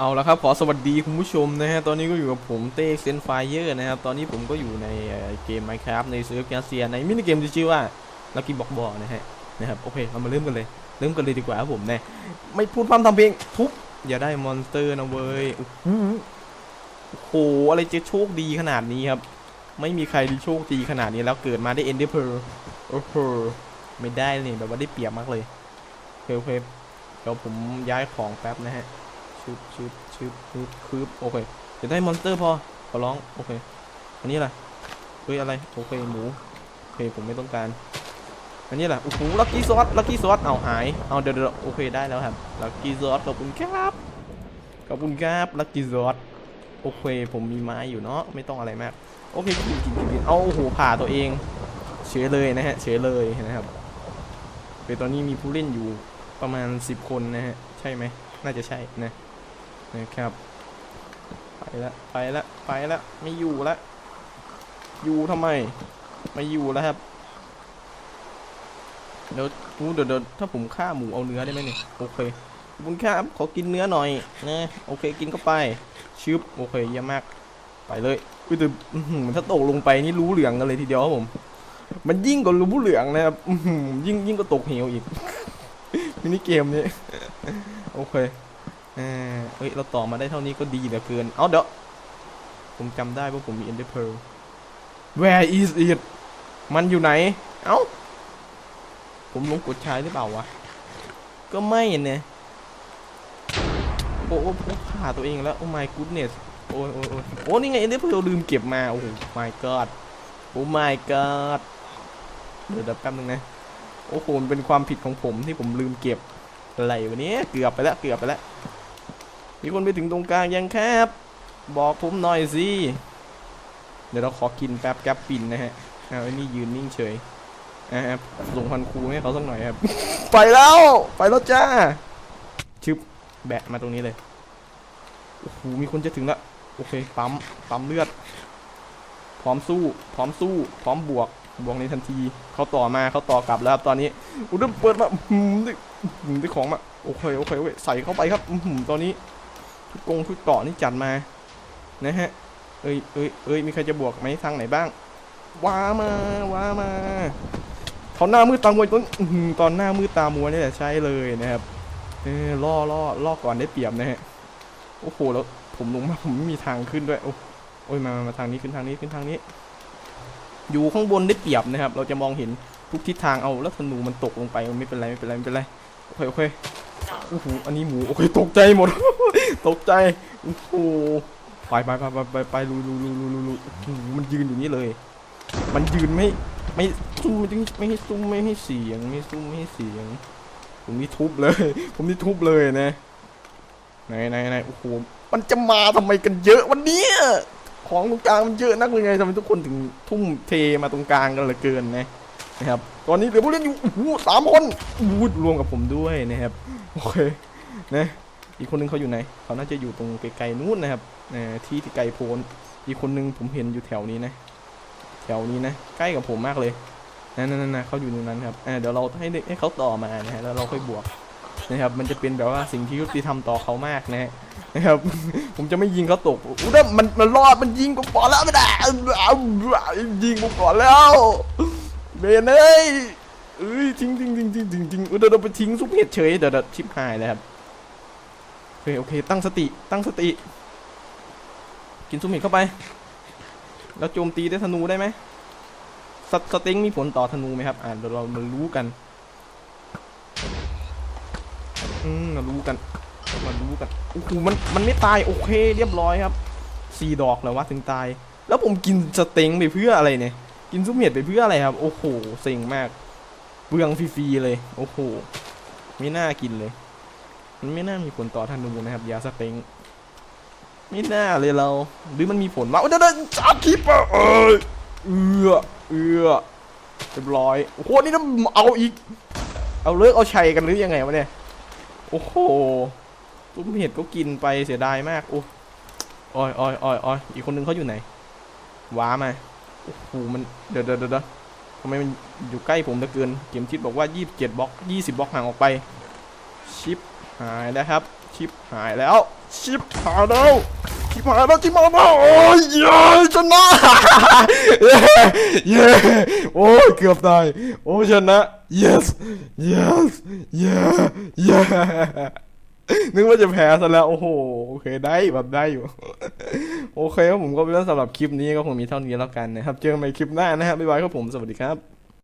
เอาละครับขอสวัสดีคุณผู้ชมนะฮะตอนนี้ก็อยู่กับผมเต้เซนไฟเยอร์นะครับตอนนี้ผมก็อยู่ในเกม Minecraft ในเซิร์ฟแกสเซียในมินิเกมที่ชื่อว่า Lucky Block Ball นะฮะนะครับโอเคเรามาเริ่มกันเลย เริ่มกันเลยดีกว่าครับผมนะไม่พูดพร่ำทำเพลงทุบอย่าได้มอนสเตอร์นะเว้ยโอ้โหอ้โหอะไรจะโชคดีขนาดนี้ครับ ไม่มีใครโชคดีขนาดนี้แล้วเกิดมาได้เอ็นเดอร์เพลโอ้โหไม่ได้เลยแบบว่าได้เปรียบมากเลยโอเคโอเคเดี๋ยวผมย้ายของแป๊บนะฮะ ชึบชึบชึบชึบคืบโอเคเดี๋ยวได้มอนสเตอร์พอขอร้องโอเคอันนี้อะไรเฮ้ยอะไรโอเคหมูโอเคผมไม่ต้องการอันนี้แหละโอ้โหลักกี้ซอสลักกี้ซอสเอาหายเอาเดี๋ยวโอเคได้แล้วครับลักกี้ซอสขอบคุณครับขอบคุณครับลักกี้ซอสโอเคผมมีไม้อยู่เนาะไม่ต้องอะไรมากโอเคกินกินกินกินเอาโอ้โหผ่าตัวเองเฉยเลยนะฮะเฉยเลยนะครับเดี๋ยวตอนนี้มีผู้เล่นอยู่ประมาณ 10 คนนะฮะใช่ไหมน่าจะใช่นะ นะครับ ไปละไปละไปละไม่อยู่ละอยู่ทำไมไม่อยู่แล้วครับเดี๋ยวูเดี๋ยวเดี๋ยวถ้าผมฆ่าหมูเอาเนื้อได้ไหมเนี่ยโอเคขอบคุณครับขอกินเนื้อหน่อยนะโอเคกินเข้าไปชึบโอเคเยี่ยมมาก ไปเลยอุ้ยแต่อื้อหือถ้าตกลงไปนี่รู้เหลืองกันเลยทีเดียวครับผม มันยิ่งกว่ารู้เหลืองนะครับยิ่งยิ่งกว่าตกเหวอีกมินิเกมนี้โอเค เออเฮ้ย เราต่อมาได้เท่านี้ก็ดีเหลือเกิน เอาเดี๋ยว ผมจำได้ว่าผมมี Ender Pearl Where is it มันอยู่ไหน เอ้า ผมลงกดใช้หรือเปล่าวะ ก็ไม่เนี่ยโอ้โอ้ผมผ่าตัวเองแล้ว โอ้ my goodness โอ้ยโอ้ยโอ้โอ้นี่ไง Ender Pearl ลืมเก็บมา โอ้โห my god โอ้ my god เดี๋ยวแป๊บนึงนะ โอ้โหเป็นความผิดของผมที่ผมลืมเก็บอะไรวะเนี้เกือบไปแล้ว เกือบไปแล้ว มีคนไปถึงตรงกลางยังครับบอกผมหน่อยสิ เดี๋ยวเราขอกินแป๊บแก๊ปปินนะฮะเอาไอ้นี่ยืนนิ่งเฉยอ่าส่งพันครูให้เขาสักหน่อยครับ ไปแล้ว ไปแล้วจ้า ชึบ แบะมาตรงนี้เลย โอ้โห มีคนจะถึงล้วโอเค ปั๊ม ปั๊มเลือด พร้อมสู้ พร้อมสู้ พร้อมบวก บวกในทันที เขาต่อมาเขาต่อกลับแล้วครับตอนนี้อุยเริ่มเปิดมาอื้อหืมได้ของมา โอเค โอเคโอเคใส่เข้าไปครับ อือหือตอนนี้ ทุกกงทุกเกาะนี่จัดมา นะฮะ เอ้ยเอ้ยเอ้ยมีใครจะบวกไหมทางไหนบ้าง ว้ามา ว้ามาเขาหน้ามืดตามัวต้นตอนหน้ามืดตามัวนี่แหละใช่เลยนะครับเออล่อล่อล่อก่อนได้เปรียบนะฮะ โอ้โหแล้วผมลงมาผมไม่มีทางขึ้นด้วย โอ้โอ้ยมามาทางนี้ขึ้นทางนี้ขึ้นทางนี้ อยู่ข้างบนได้เปรียบนะครับ เราจะมองเห็นทุกทิศทางเอาแล้วธนูมันตกลงไปไม่เป็นไรไม่เป็นไรไม่เป็นไรโอเคโอเค โอ้โหอันนี้หมูโอเคตกใจหมด ตกใจโอ้โหไปไปไปไปไปไปลุยลุยลุยลุยลุยลุยโอ้โหมันยืนอยู่นี่เลย มันยืนไม่ไม่ซุ่มไม่ให้ซุ่มไม่ให้เสียงไม่ซุ่มไม่ให้เสียง ผมนี่ทุบเลย ผมนี่ทุบเลยนะไหนไหนไหนโอ้โหมันจะมาทำไมกันเยอะวันนี้ของตรงกลางมันเยอะนักเลยไงทำไมทุกคนถึงทุ่มเทมาตรงกลางกันเหลือเกินนะนะครับ ตอนนี้เหลือผู้เล่นอยู่โอ้โหสามคนวูดรวมกับผมด้วยนะครับ โอเคนะอีกคนนึงเขาอยู่ไหนเขาน่าจะอยู่ตรงไกลๆนู้นนะครับที่ที่ไกลโพ้นอีกคนนึงผมเห็นอยู่แถวนี้นะ แถวนี้นะ ใกล้กับผมมากเลยนั่นนั่นๆๆเขาอยู่ตรงนั้นครับเดี๋ยวเราให้เด็กให้เขาต่อมานะฮะแล้วเราค่อยบวกนะครับ มันจะเป็นแบบว่าสิ่งที่ยุติธรรมต่อเขามากนะฮะนะครับ ผมจะไม่ยิงเขาตกอุ้ยมันมันรอดมันยิงผมก่อนแล้วไม่ได้ยิงผมก่อนแล้วเบนเอ้ย เอ้ยทิ้งทิ้งทิ้งทิ้งทิ้งทิ้งเดี๋ยวเราไปทิ้งซุปเห็ดเฉยเดี๋ยวเดี๋ยวชิบหายเลยครับโอเคโอเค ตั้งสติตั้งสติ กินซุปเห็ดเข้าไป แล้วโจมตีด้วยธนูได้ไหมสสต็งมีผลต่อธนูไหมครับอ่าเดี๋ยวเรามารู้กันอืมมารู้กันมารู้กันโอ้โหมันมันไม่ตายโอเค เรียบร้อยครับสี่ดอกแล้ววะถึงตาย แล้วผมกินสเต็งไปเพื่ออะไรเนี่ยกินซุปเห็ดไปเพื่ออะไรครับ โอ้โหเซ็งมาก เบืองฟรีๆเลย โอ้โห ไม่น่ากินเลย มันไม่น่ามีผลต่อธนูนะครับ ยาสเต็งไม่น่าเลยเรา หรือมันมีผลวะเดี๋ยเดี๋ยวจาคิปเอ้ยเอือเอือเรียบร้อย โอ้โห นี่ต้องเอาอีก เอาเลิกเอาชัยกันหรือยังไงวะเนี่ย โอ้โหตุ้มเห็ดก็กินไปเสียดายมาก โอ้อ้อยอ้อยอ้อยอ้อยอีกคนนึงเขาอยู่ไหน ว้ามา โอ้โห มัน เดี๋ยวเดี๋ยวเดี๋ยว ทำไมมันอยู่ใกล้ผมเหลือเกิน เข็มทิศบอกว่า 27บล็อก 20บล็อกห่างออกไป ชิปหายแล้วครับ ชิปหายแล้ว ชิปหายแล้วชิปหายแล้วชิปหายแล้วโอ้ยเย้ชนะเย้เย้โอ้ยเกือบตาย โอ้ชนะ yes yes yeah yeah นึกว่าจะแพ้ซะแล้วโอ้โหโอเคได้แบบได้อยู่ โอเคครับผมก็เป็นสำหรับคลิปนี้ก็คงมีเท่านี้แล้วกันนะครับ เจอกันใหม่คลิปหน้านะครับบ๊ายบายครับผมสวัสดีครับ